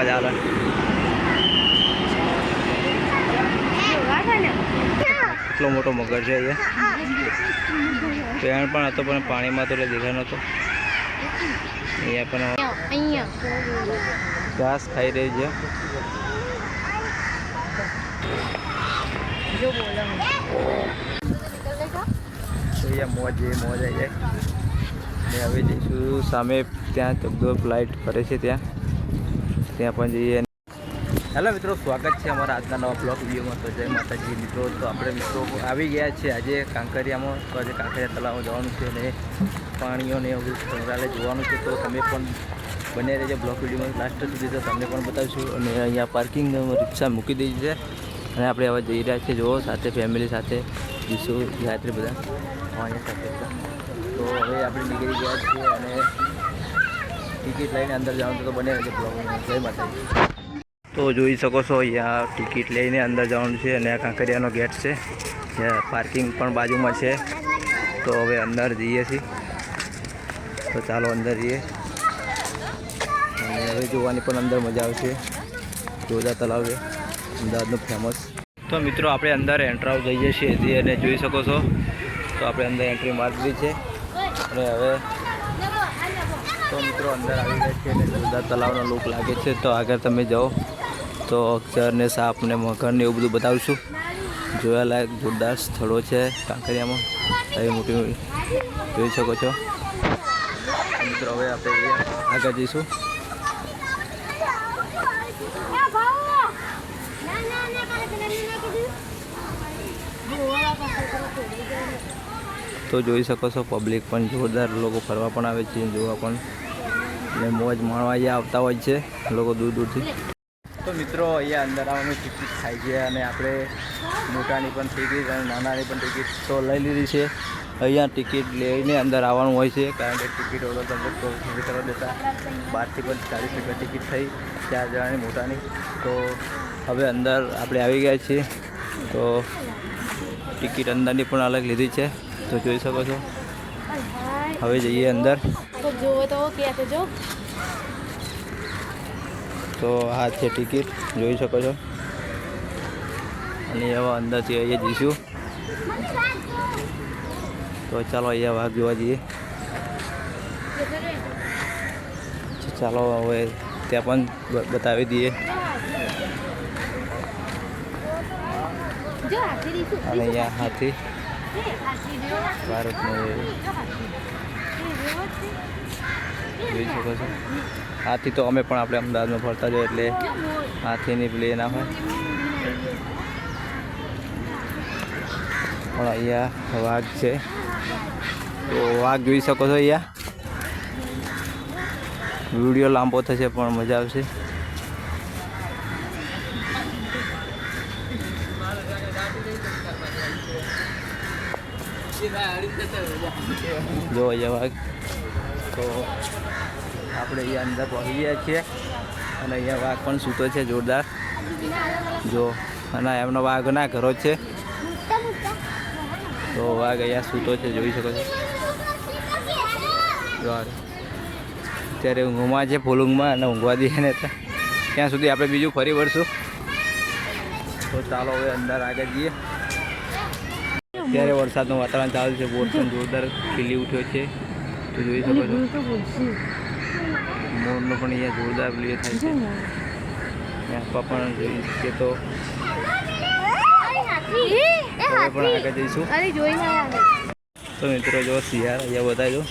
અવાજ આવે. એટલો મોટો મગર છે અહીંયા. પેણ પણ હતો, પણ પાણીમાં તો એટલે દેખાય નહોતો. અહીંયા પણ ઘાસ ખાઈ રહી છે. મોજ જે મોજ આવી જાય. ને હવે જઈશું સામે, ત્યાં તબદો ફ્લાઇટ ફરે છે ત્યાં. ત્યાં પણ જઈએ. હેલો મિત્રો, સ્વાગત છે અમારા આજના નવા બ્લોગ વિડીયોમાં. તો જય માતાજી મિત્રો. તો આપણે મિત્રો આવી ગયા છે આજે કાંકરિયામાં. તો આજે કાંકરિયા તળાવમાં જવાનું છે અને પાણીઓને એવું સંગ્રહાલય જોવાનું છે. તો તમે પણ બને રહેજો બ્લોક વિડીયોમાં. લાસ્ટ સુધી તો તમને પણ બતાવીશું. અને અહીંયા પાર્કિંગ રિક્ષા મૂકી દીધી છે. અને આપણે હવે જઈ રહ્યા છીએ. જુઓ, સાથે ફેમિલી સાથે જઈશું. યાત્રી બધા. અહીંયા સાથે તો હવે આપણે નીકળી ગયા છીએ અને ટિકિટ લઈને અંદર જવાનું તો બને છે બ્લોગમાં જય માતાજી. તો જોઈ શકો છો, અહીંયા ટિકિટ લઈને અંદર જવાનું છે અને આ કાંકરિયાનો ગેટ છે. જ્યાં પાર્કિંગ પણ બાજુમાં છે. તો હવે અંદર જઈએ છીએ. તો ચાલો અંદર જઈએ. અને હવે જોવાની પણ અંદર મજા આવશે. જોરદાર તલાવ છે. અમદાવાદનું ફેમસ તો મિત્રો, આપણે અંદર એન્ટ્રાવ જઈએ છીએ અને જોઈ શકો છો. તો આપણે અંદર એન્ટ્રી મારી છે. અને હવે મિત્રો, અંદર આવી ગયા છે અને જોરદાર તલાવનો લુક લાગે છે. તો આગળ તમે જાઓ. તો અક્ષર ને સાપ ને મગર ને એવું બધું બતાવીશું. જોયાલાયક જોરદાર સ્થળો છે કાંકરિયામાં. આવી મોટી મોટી. જોઈ શકો છો. મિત્રો, હવે આપણે આગળ જઈશું. તો જોઈ શકો છો પબ્લિક પણ જોરદાર લોકો ફરવા પણ આવે છે, જોવા પણ. અને મોજ માણવા અહીંયા આવતા હોય છે, લોકો દૂર દૂરથી. તો મિત્રો, અહીંયા અંદર આવવાની ટિકિટ થાય છે અને આપણે મોટાની પણ ટિકિટ અને નાનાની પણ ટિકિટ તો લઈ લીધી છે. અહીંયા ટિકિટ લઈને અંદર આવવાનું હોય છે, કારણ કે ટિકિટ વગર તમને નથી કરવા દેતા. બહારથી પણ ચાલીસ રૂપિયા ટિકિટ થઈ, ચાર જણાની, મોટાની. તો હવે અંદર આપણે આવી ગયા છીએ. તો ટિકિટ અંદરની પણ અલગ લીધી છે. તો જોઈ શકો છો. હવે જઈએ અંદર. તો આ છે ટિકિટ જોઈ શકો છો. અને હવે અંદરથી અહીંયા જઈશું. તો ચાલો અહીંયા વાઘ જોવા જઈએ. ચાલો હવે ત્યાં પણ બતાવી દઈએ. અને અહીંયા હાથી. ભારતનું જોઈ શકો છો. હાથી તો અમે પણ આપણે અમદાવાદમાં ફરતા જોઈએ એટલે હાથીની પ્લે ના હોય. પણ અહીંયા વાઘ છે. તો વાઘ જોઈ શકો છો અહીંયા. વીડિયો લાંબો થશે પણ મજા આવશે. જો વાઘ. તો આપણે અહીંયા અંદર પહોંચી ગયા છીએ અને અહીંયા વાઘ પણ સૂતો છે જોરદાર. જો, અને એમનો વાઘ ના ઘરો છે. તો વાઘ અહીંયા સૂતો છે, જોઈ શકો છો. અત્યારે ઊંઘમાં છે, ફૂલુંગમાં અને ઊંઘવા દઈએ ને ત્યાં સુધી આપણે બીજું ફરી વળશું. તો ચાલો હવે અંદર આગળ જઈએ. અત્યારે વરસાદનું વાતાવરણ ચાલુ છે બોર પણ જોરદાર ખીલી ઉઠ્યો છે. તો જોઈ શકો છો. મોરનો પણ અહીંયા જોરદાર પ્લે થાય છે. ત્યાં પણ જોઈ શકીએ તો. હવે પણ આગળ જઈશું. અરે જોઈ ના તો મિત્રો જો શિયાળ અહીંયા બધા જો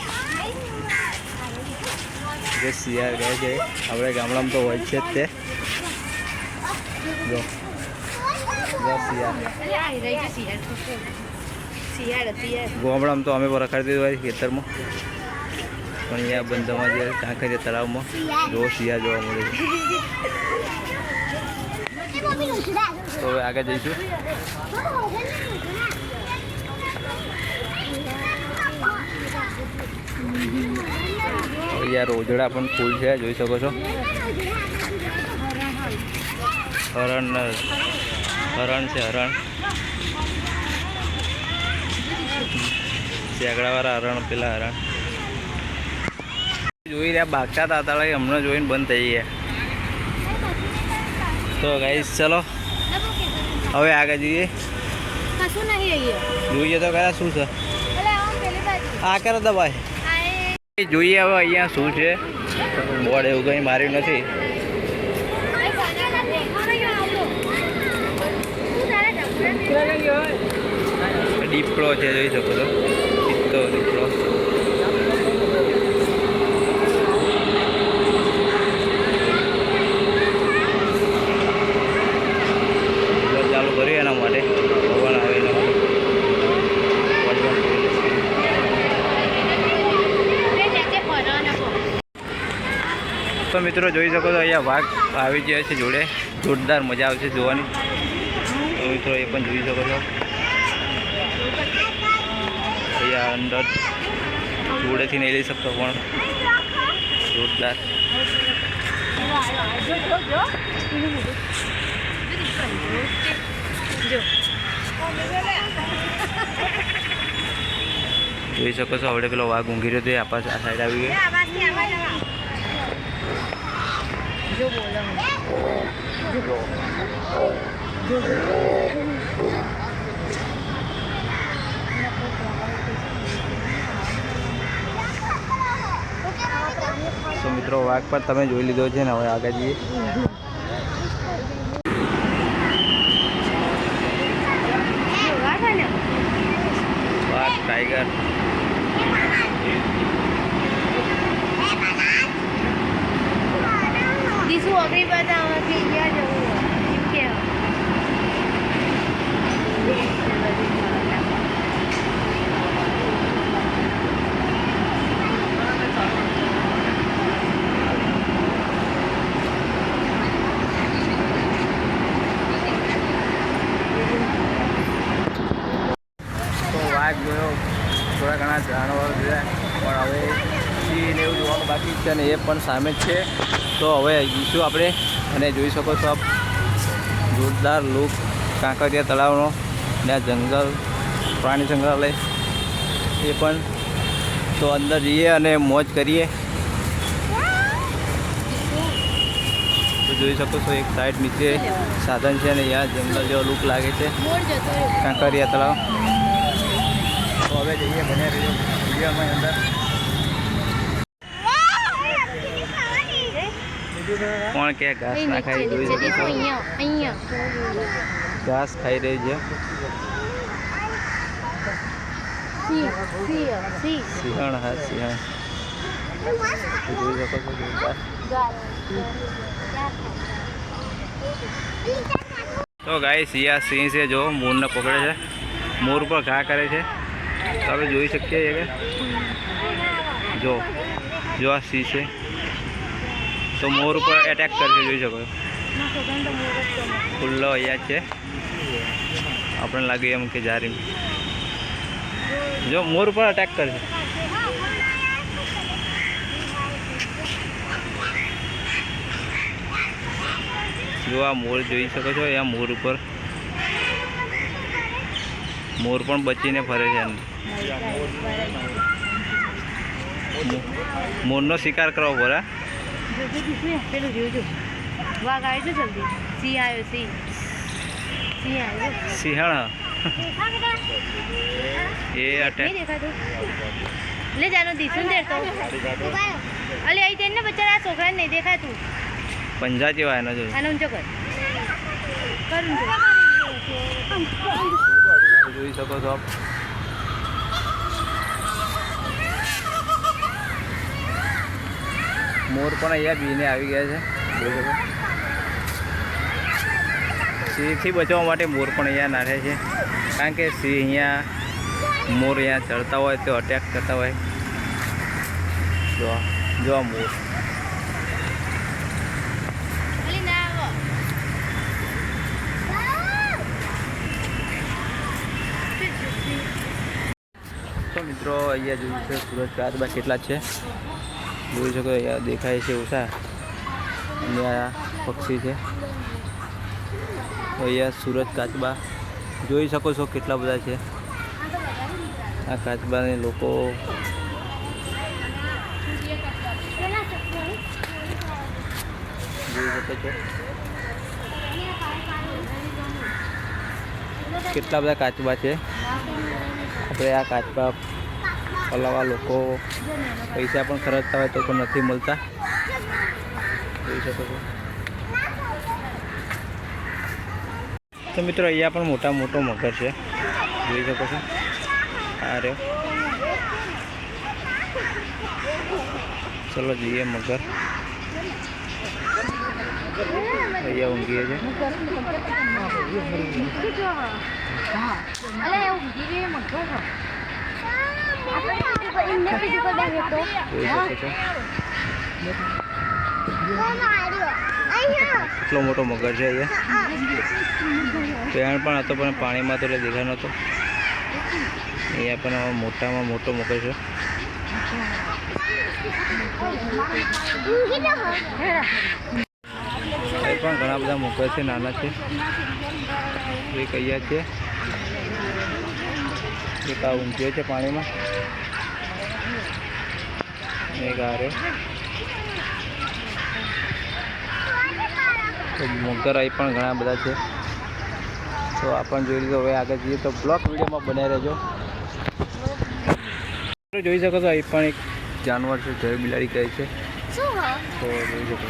જે શિયાળ કહે છે આપણે ગામડામાં તો હોય છે જ તે. જો. જો શિયાળ. ગામડામાં તો અમે રખાડી દીધું હોય ખેતરમાં. પણ અહીંયા બંધામાં જે કાંકરિયા તળાવમાં જો શિયાળ જોવા મળે છે. તો હવે આગળ જઈશું. અહીંયા રોજડા પણ ફૂલ છે જોઈ શકો છો. હરણ હરણ છે હરણ. શેકડાવાળા હરણ, પેલા હરણ. જોઈ રહ્યા બાગતા તાતાળા હમણાં જોઈને બંધ થઈ ગયા. તો ગાઈશ ચલો. હવે આગળ જઈએ. જોઈએ તો ખરા શું છે. આ કરો ભાઈ. જોઈએ હવે અહીંયા શું છે. બોર્ડ એવું કંઈ માર્યું નથી. દીપડો છે, જોઈ શકો છો. દીપડો એટલે ચાલુ કર્યું એના માટે ભગવાન આવે એના માટે ભગવાન કરી લેશે. લે નીચે પડો ને પડો. તો મિત્રો જોઈ શકો છો અહીંયા વાઘ આવી ગયા છે જોડે જોરદાર મજા આવશે જોવાની તો મિત્રો એ પણ જોઈ શકો છો અહીંયા અંદર જોડેથી નહીં લઈ શકતો પણ. જોરદાર. જોઈ શકો છો, આપણે પેલો વાઘ ઊંઘી રહ્યો તે આપણા આ સાઈડ આવી ગયો. તો મિત્રો વાઘ પણ તમે જોઈ લીધો છે ને હવે આગળ જઈએ જોવા છે ને વાઘ ટાઈગર દીસુ અગરી બતાવવાથી ક્યાં જવું એમ કે તો વાઘ જોયો થોડા ઘણા જાનવરો જોયા પણ હવે સિંહ ને એવું જોવાનું બાકી છે ને એ પણ સામે જ છે. તો હવે જઈશું આપણે અને જોઈ શકો છો આપ. જોરદાર લુક, કાંકરિયા તળાવનો, ને આ જંગલ, પ્રાણી સંગ્રહાલય. એ પણ. તો અંદર જઈએ અને મોજ કરીએ. તો જોઈ શકો છો એક સાઈડ નીચે સાધન છે અને અહીંયા જંગલ જેવો લુક લાગે છે. કાંકરિયા તળાવ. તો હવે જઈએ બને વિડીયોમાં અંદર. કોણ કે ઘાસ ના ખાઈ અહીંયા ઘાસ ખાઈ રહી છે. સિંહણ હા સિંહણ. તો જોઈ શકો છો તો ગાય સિયા સિંહ છે જો મોરને પકડે છે. મોર પર ઘા કરે છે. તો આપણે જોઈ શકીએ છીએ કે? જો જો આ સિંહ છે. તો મોર ઉપર એટેક કરશે જોઈ શકો ખુલ્લો અહીંયા છે. આપણને લાગે એમ કે જારી જો, મોર ઉપર અટેક કરશે જો, આ મોર જોઈ શકો છો એ મોર ઉપર. મોર પણ બચીને ફરે છે. મોરનો શિકાર કરવો પડે પેલું જોજો વાઘ આવ્યો છે જલ્દી સિંહ આવ્યો સિંહ સિંહ આવ્યો સિંહણ. એ અટેક દેખાતું લે જાનો દીસું દેતો અલે અહીં તેને આ છોકરાને નહીં દેખાતું પંજા જેવા એનો જો આને ઊંચો કર કર જોઈ શકો છો આપ. મોર પણ અહીંયા બીને આવી ગયા છે. સિંહથી બચવા માટે મોર પણ અહીંયા નાખે છે. કારણ કે સિંહ અહીંયા મોર અહીંયા ચડતા હોય તો અટેક કરતા હોય. જો જો મોર. તો મિત્રો, અહીંયા જોયું છે સુરત બાદ કેટલા છે? જોઈ શકો અહીંયા દેખાય છે ઓછા અને આ પક્ષી છે. અહીંયા સુરત કાચબા. જોઈ શકો છો કેટલા બધા છે. આ કાચબાને લોકો જોઈ શકો છો. કેટલા બધા કાચબા છે. આપણે આ કાચબા પલાવા લોકો પૈસા પણ ખર્ચતા હોય તો પણ નથી મળતા. જોઈ શકો છો. તો મિત્રો, અહીંયા પણ મોટા મોટો મગર છે. જોઈ શકો છો. આ રહ્યો. ચલો જઈએ મગર. અહીંયા ઊંઘીએ છે. અલે, ઊંઘી બીજી રે મગો છો આપણે બીજું કોઈ દેખે તો જોઈ શકો છો એટલો મોટો મગર છે અહીંયા. પેણ પણ હતો પણ પાણીમાં તો એટલે દેખા નહોતો. અહીંયા પણ મોટામાં મોટો મગર છે. અહીં પણ ઘણા બધા મગર છે, નાના છે. એક અહીંયા છે. એક આ ઊંઘ્યો છે પાણીમાં. રહ્યો તો મગર અહીં પણ ઘણા બધા છે તો આપણ જોઈ લીધું હવે આગળ જઈએ તો બ્લોક વિડીયોમાં બનાવી રહેજો જોઈ શકો છો અહીં પણ એક જાનવર છે જય બિલાડી કહે છે તો જોઈ શકો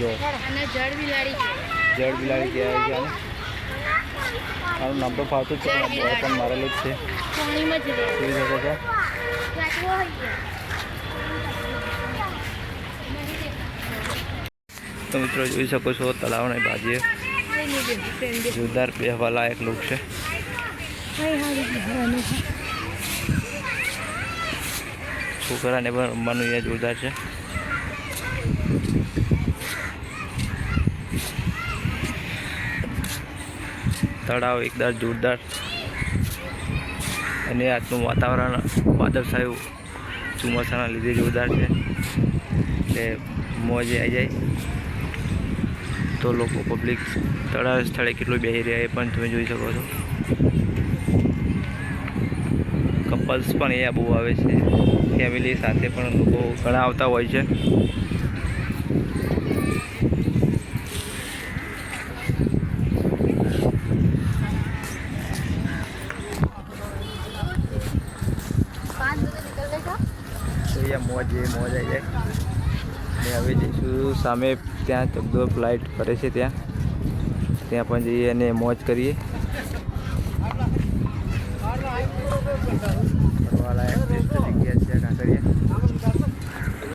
જો અને જળ બિલાડી છે. જળ બિલાડી કહેવાય છે આને. નામ તો ફાવતું જ છે પણ મારેલું જ છે. જોઈ શકો છો. તો મિત્રો જોઈ શકો છો તળાવની બાજુએ જોરદાર બેહવાલાયક લુક છે. છોકરાને પણ રમવાનું અહીંયા જોરદાર છે. તળાવ એકદમ જોરદાર. અને આજનું વાતાવરણ વાદળછાયું ચોમાસાના લીધે જોરદાર છે. એટલે મોજે આવી જાય. તો લોકો પબ્લિક તળાવ સ્થળે કેટલું બેસી રહ્યા એ પણ તમે જોઈ શકો છો. કપલ્સ પણ અહીંયા બહુ આવે છે. ફેમિલી સાથે પણ લોકો ઘણા આવતા હોય છે તો અહીંયા મોજ મોજ આવી જાય. અને હવે જઈશું સામે, ત્યાં ચકદોર ફ્લાઇટ ફરે છે ત્યાં. ત્યાં પણ જઈએ અને મોજ કરીએ. ફરવાલાયક જગ્યા છે, કાંકરિયા.